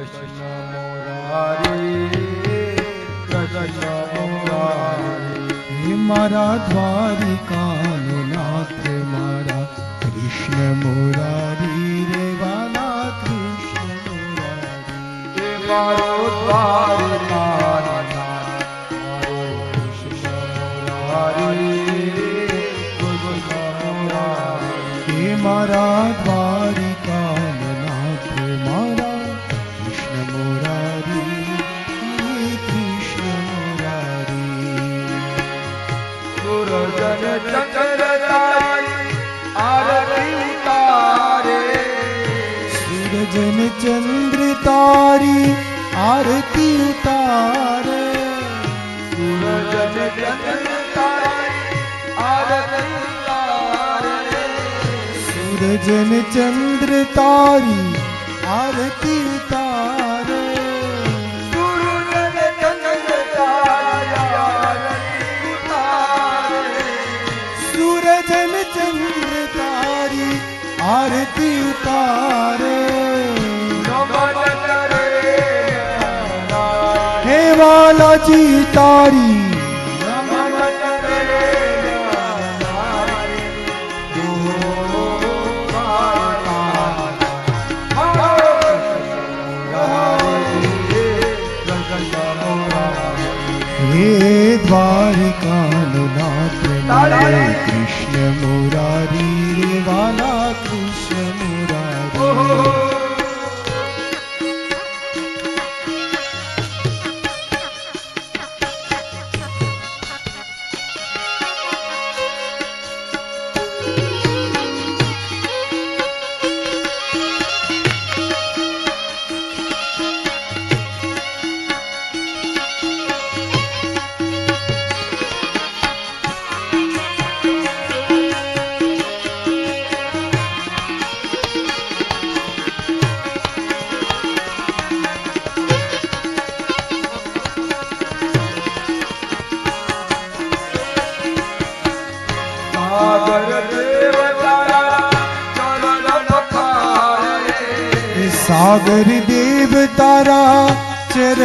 કૃષ્ણ મુરારી કૃષ્ણ નાથ મારા કૃષ્ણ મોરારી રે વાલા કૃષ્ણ મોરારી મારો કૃષ્ણ તારી આરતી ઉતારે તારી આરતી સૂરજન ચંદ્ર તારી આરતી વાલાજી તારી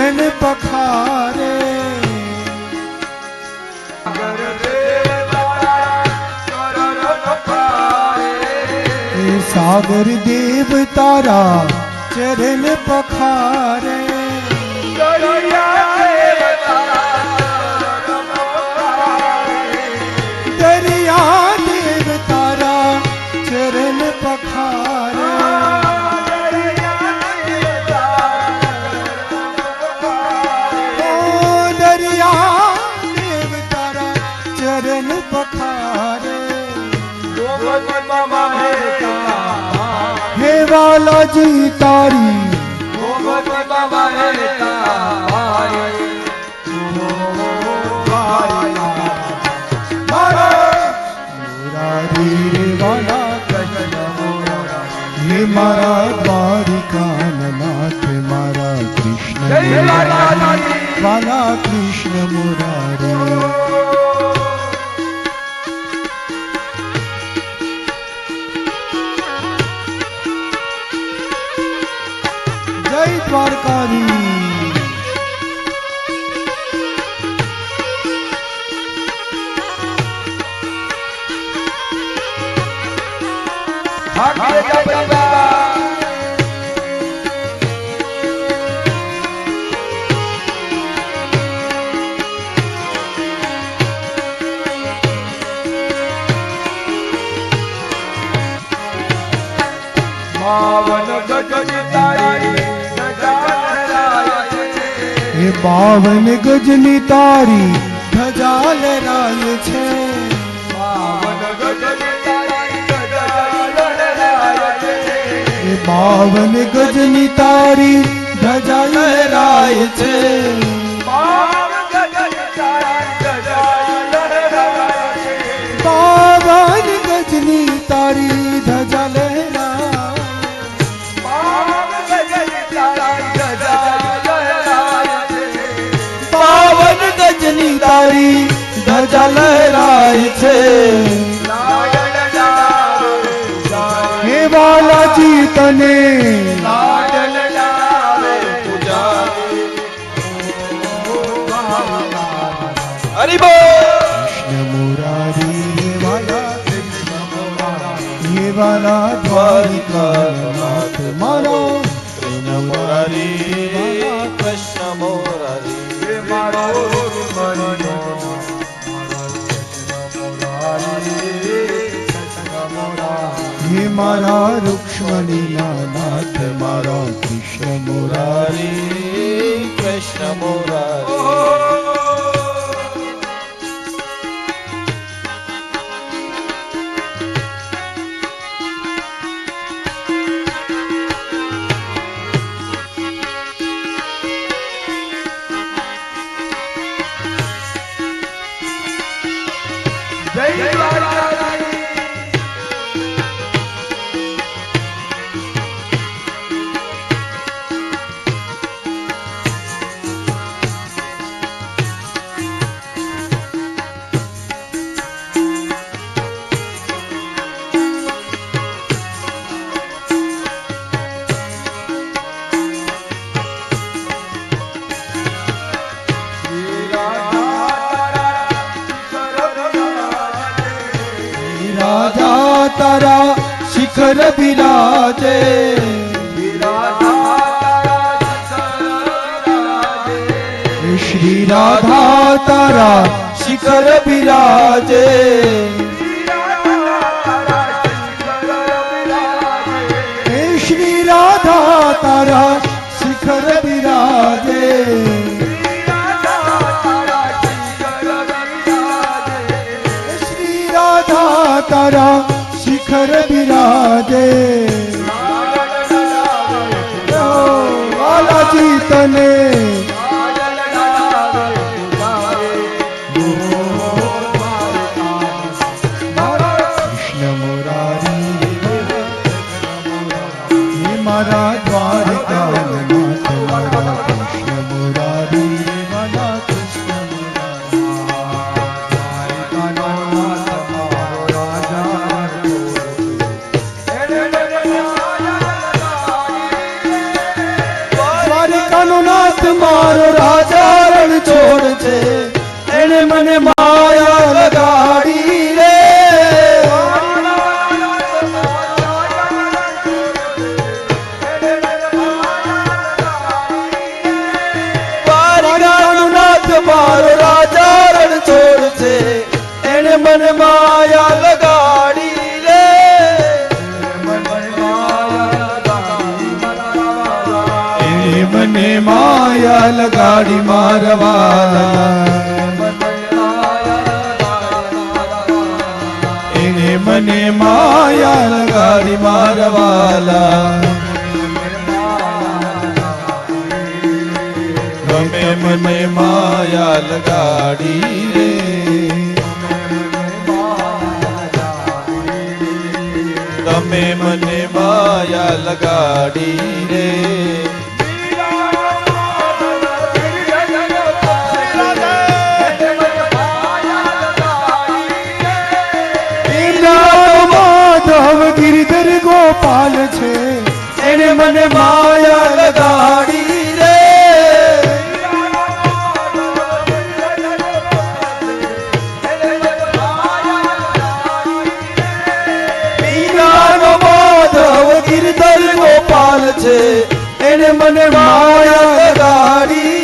ચરણ પખારે સાગર દેવ તારા ચરણ પખારે વાલાજી તારી. મુરારી રે વાલા હે મારા દ્વારિકાના નાથ મારા કૃષ્ણ વાલા કૃષ્ણ બાવન ગજની તારી ધજા લહેરાય છે. બાવન ગજની તારી ધજા લહેરાય છે. બાવન ગજની તારી ધજા લહેરાય. બાવન ગજની તારી ધજા લહેરાય છે हरिबो कृष्ण मुरारी ये वाला ये वाला द्वारिका नाथ मारो कृष्ण मुरारी कृष्ण मुरारी ये मारो ये मारा रुक्ष्मणी नाथ मारा તારા શિખર બિરાજે. શ્રી રાધા તારા શિખર બિરાજે. શ્રી રાધા તારા ઓ બાલાજી તને કૃષ્ણ મુરારી. મારા છે. એને મને માયા લગાડી મારવાલા. એને મને માયા લગાડી મારવાલા. ગમે મને માયા લગાડી રે. તમે મને માયા લગાડી રે. ગોપાલ છે. એને મને માયા લગાડી રે. ગોપાલ છે. એને મને માયા લગાડી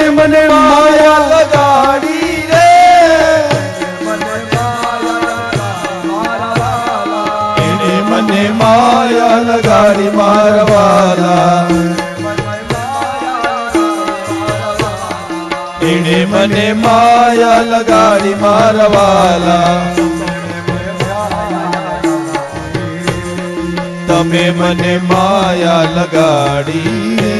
એને મને માયા લગાડી રે. મને માયા લગાડી મારવાલા એણે મને માયા લગાડી મારવાલા તમે મને માયા લગાડી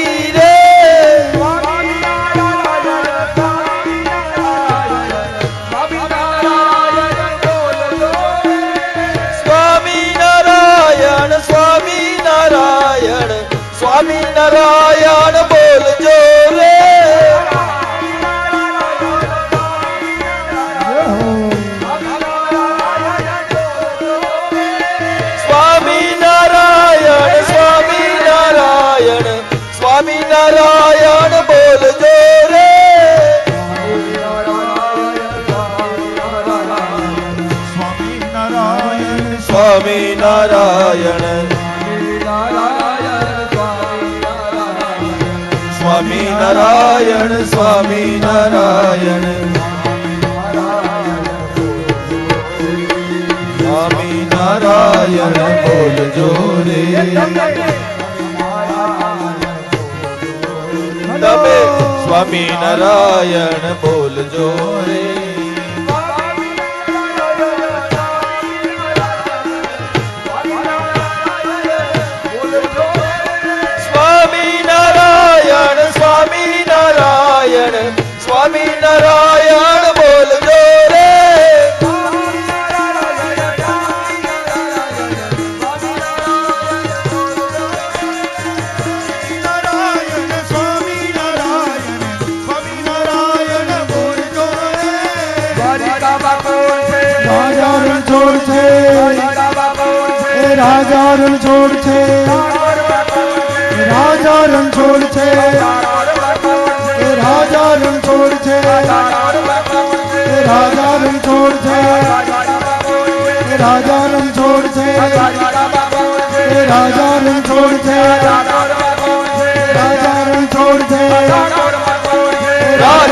નારાયણ સ્વામી નારાયણ. સ્વામી નારાયણ બોલ જોરે તમે સ્વામી નારાયણ બોલ રે રણછોડ છે. રાજા રણછોડ છે. રાજા રણછોડ છે. રાજા રણછોડ છે. રાજા રણછોડ છે. રાજા રણછોડ છે. રાજા રણછોડ છે. રાજા